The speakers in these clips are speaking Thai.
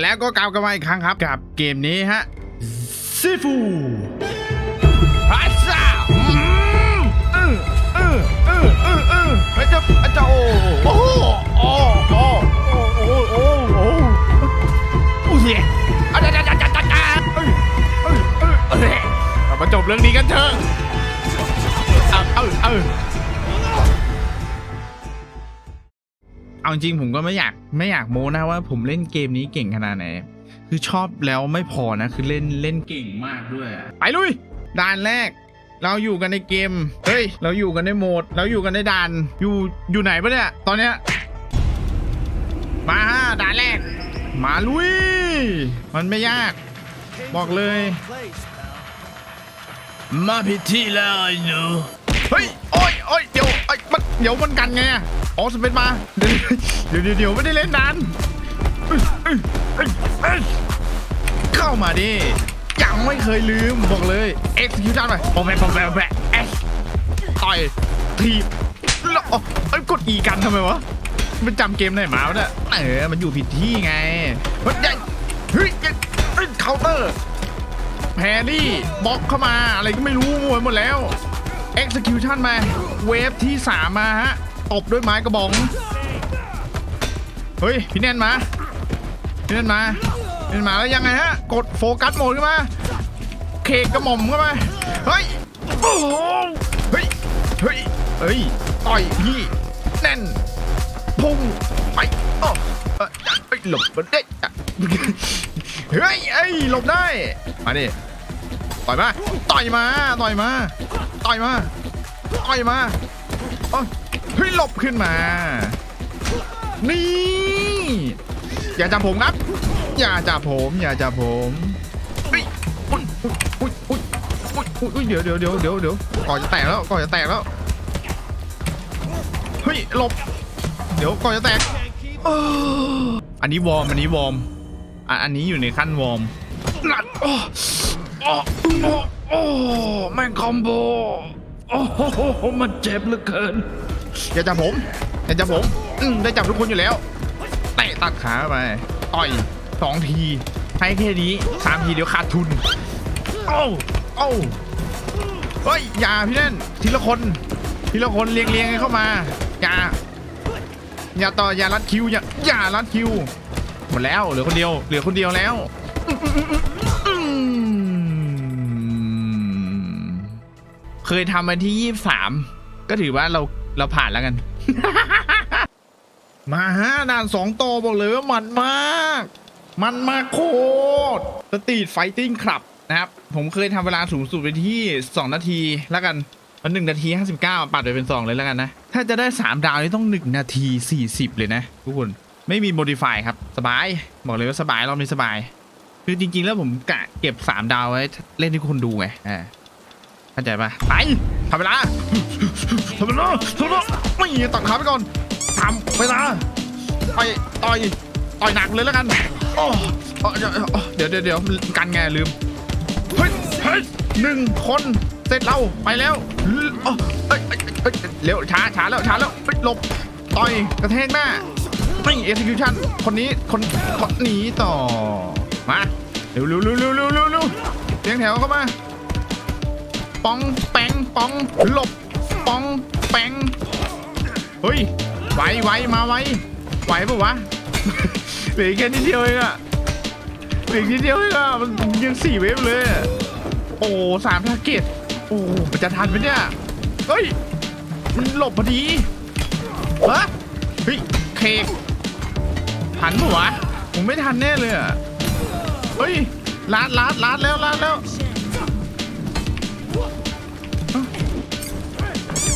แล้วก็กลับกันมาอีกครั้งครับกับเกมนี้ฮะซิฟูฮัสซ่าอืมเออเออเออเออเออเฮ้ยเจ้าเจ้าโอ้โหโอ้โหโอ้โหโอ้โหโอ้โหโอ้โหอาจารย์อาจารย์อาจารย์เอ้ยเอ้ยเอ้ยเอ้ยเรามาจบเรื่องนี้กันเถอะเอาเอาเอา เอาจริงผมก็ไม่อยากไม่อยากโม้นะว่าผมเล่นเกมนี้เก่งขนาดไหน คือชอบแล้วไม่พอนะ คือเล่นเล่นเก่งมากด้วย ไปลุยด่านแรก เราอยู่กันในเกม เฮ้ย เราอยู่กันในโหมด เราอยู่กันในด่าน อยู่อยู่ไหนปะเนี่ย ตอนเนี้ย มาฮะด่านแรก มาลุย มันไม่ยาก บอกเลย มาผิดที่แล้วไอ้หนู เฮ้ย โอ้ยโอ้ยเดี๋ยวไอ้มัน เดี๋ยวมันกันไงอะอ๋อสเปนมาเดี๋ยวเดี๋ยวเดี๋ยวไม่ได้เล่นนานเข้ามาดิยังไม่เคยลืมบอกเลย execution ไปโปะแปะโปะแปะโปะแปะเอ๊ะต่อยทีบแล้วอ๋อเอ้ยกดอีกันทำไมวะมันจำเกมไหนมาวะเนี่ยเออมันอยู่ผิดที่ไงเฮ้ยเฮ้ยเฮ้ยเคาน์เตอร์แพรรี่บล็อกเข้ามาอะไรก็ไม่รู้มั่วหมดแล้ว execution มาเวฟที่ 3 มาฮะ ตบด้วยไม้กระบอง เฮ้ย พี่แน่นมา พี่แน่นมาพี่แน่นมาแล้วยังไงฮะ กดโฟกัสโหมดขึ้นมา เคกกระหม่อมเข้ามาเฮ้ยโอ้โหเฮ้ย เฮ้ย เฮ้ย ต่อยพี่แน่นพุ่งไปโอ้เอ้ยเอ้ยหลบมันได้เฮ้ยเอ้ยหลบได้ มาดิ ต่อยมา ต่อยมา ต่อยมา ต่อยมา ต่อยมาเฮ้ยหลบขึ้นมา นี่ อย่าจับผมครับ อย่าจับผม อย่าจับผมเฮ้ยอุ้ยอุ้ยอุ้ยอุ้ยอุ้ยเดี๋ยวเดี๋ยวเดี๋ยวเดี๋ยวเดี๋ยวก่อนจะแตกแล้วก่อนจะแตกแล้ว เฮ้ยหลบ เดี๋ยวก่อนจะแตกอันนี้วอร์ม อันนี้วอร์ม อันนี้อยู่ในขั้นวอร์มนัดโอ้โอ้โอ้โอ้แม่งคอมโบโอ้โหมันเจ็บเหลือเกินอย่าจับผมอย่าจับผมอืมได้จับทุกคนอยู่แล้วเตะตัดขาไปต่อยสองทีให้แค่นี้สามทีเดี๋ยวขาดทุนโอ้โอ้เฮ้ยอย่าพี่เล่นทีละคนทีละคนเรียงเรียงๆกันเข้ามาอย่าอย่าต่ออย่ารัดคิวอย่าอย่ารัดคิวหมดแล้วเหลือคนเดียวเหลือคนเดียวแล้ว เคยทำมาที่ยี่สามก็ถือว่าเราเราผ่านแล้วกัน มาฮะด่านสองโตบอกเลยว่ามันมาก มันมากโคตรสตรีทไฟติ้งคลับนะครับ ผมเคยทำเวลาสูงสุดไปที่ 2 นาทีแล้วกันมันหนึ่งนาที 59 ปัดไปเป็น 2 เลยแล้วกันนะ ถ้าจะได้ 3 ดาวนี่ต้อง 1 นาที 40 เลยนะทุกคนไม่มีโมดิฟายครับ สบาย บอกเลยว่าสบายรอบนี้สบาย คือจริง ๆ แล้วผมกะเก็บ 3 ดาวไว้ เล่นให้คนดูไงอ่า เข้าใจปะไปทำเวลาทำเวลาทำเวลาไม่ตัดขาไปก่อนทำเวลาต่อยต่อยต่อยหนักเลยแล้วกันโอ้เอ้อเดี๋ยวเดี๋ยวเดี๋ยวเดี๋ยวกันไงลืมเฮ้ยเฮ้ยหนึ่งคนเสร็จเราไปแล้วเอ้อเอ้ยเอ้ยเอ้ยเร็วช้าช้าแล้วช้าแล้วเฮ้ยหลบต่อยกระแทกหน้าไม่ execution คนนี้คนคนหนีต่อมาเร็วเร็วเร็วเร็วเร็วเร็วเร็วเรียงแถวเข้ามา ปองแปงปองหลบปองแปงเฮ้ยไหวไหวมาไหวไหวปะวะเหลือแค่นิดเดียวเองอะเหลือนิดเดียวเองอะมันยังสี่เวฟเลย โอ้สามทาร์เก็ตโอ้มันจะทันไหมเนี่ยเฮ้ยมันหลบพอดีฮะเฮ้ยเคกทันปะวะผมไม่ทันแน่เลยอะเฮ้ยลาดลาดลาดแล้วลาดแล้ว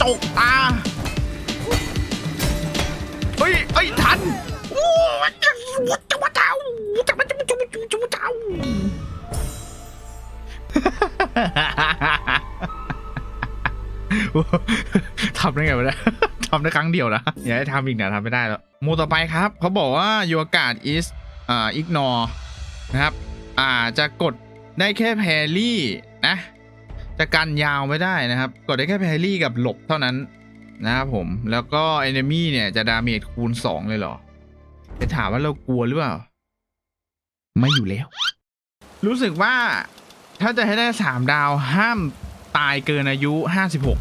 ตกตา เฮ้ยเฮ้ยทันโอ้ยจะมาเจ้าจะมาจะมาจะมาจะมาเจ้าทำได้ไงวะเนี่ยทำได้ครั้งเดียวนะ อย่าให้ทำอีกนะทำไม่ได้แล้วโมต่อไปครับ เขาบอกว่า your guard is อ่า ignore นะครับ อ่าจะกดได้แค่แพรรี่นะ จะกันยาวไม่ได้นะครับ กดได้แค่แพรรี่กับหลบเท่านั้นนะครับผม แล้วก็ enemy เนี่ยจะดาเมจคูณ 2 เลยเหรอจะถามว่าเรากลัวหรือเปล่า ไม่อยู่แล้ว รู้สึกว่าถ้าจะให้ได้สามดาวห้ามตายเกินอายุห้าสิบหก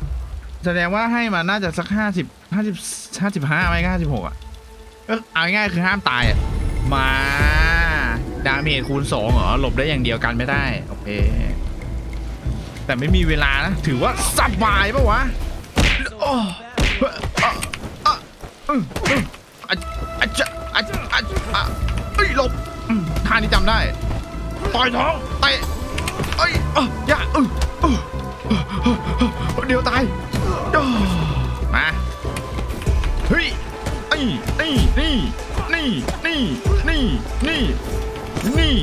แสดงว่าให้มาน่าจะสักห้าสิบห้าสิบห้าสิบห้าไมห้าสิบหกอะเอาง่ายๆคือห้ามตายอะมา ดาเมจคูณสองเหรอ หลบได้อย่างเดียวกันไม่ได้ โอเค แต่ไม่มีเวลานะ ถือว่าสบายปะวะอ้อาจจะอาจจะอาจจะเอ้ยหลบท่านี้จำได้ ต่อยท้องเตะเอ้ยอย่าเออเดี๋ยวตายมาเฮ้ยไอ้นี่นี่นี่นี่นี่นี่นี่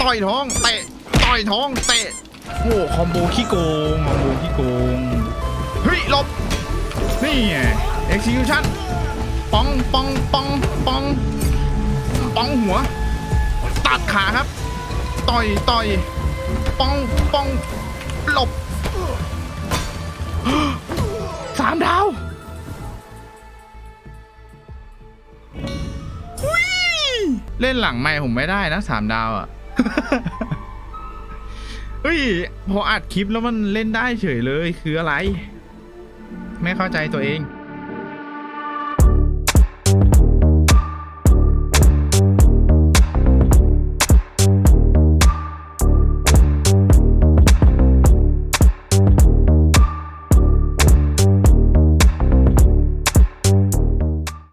ต่อยท้องเตะต่อยท้องเตะ โอ้คอมโบขี้โกงคอมโบขี้โกงเฮ้ยหลบนี่ไง execution ปองปองปองปองปองหัว ตัดขาครับ ต่อยต่อยปองปองหลบสามดาวอุ๊ยเล่นหลังไม่ผมไม่ได้นะสามดาวอะ่ะ เฮ้ยพออัดคลิปแล้วมันเล่นได้เฉยเลยคืออะไร ไม่เข้าใจตัวเอง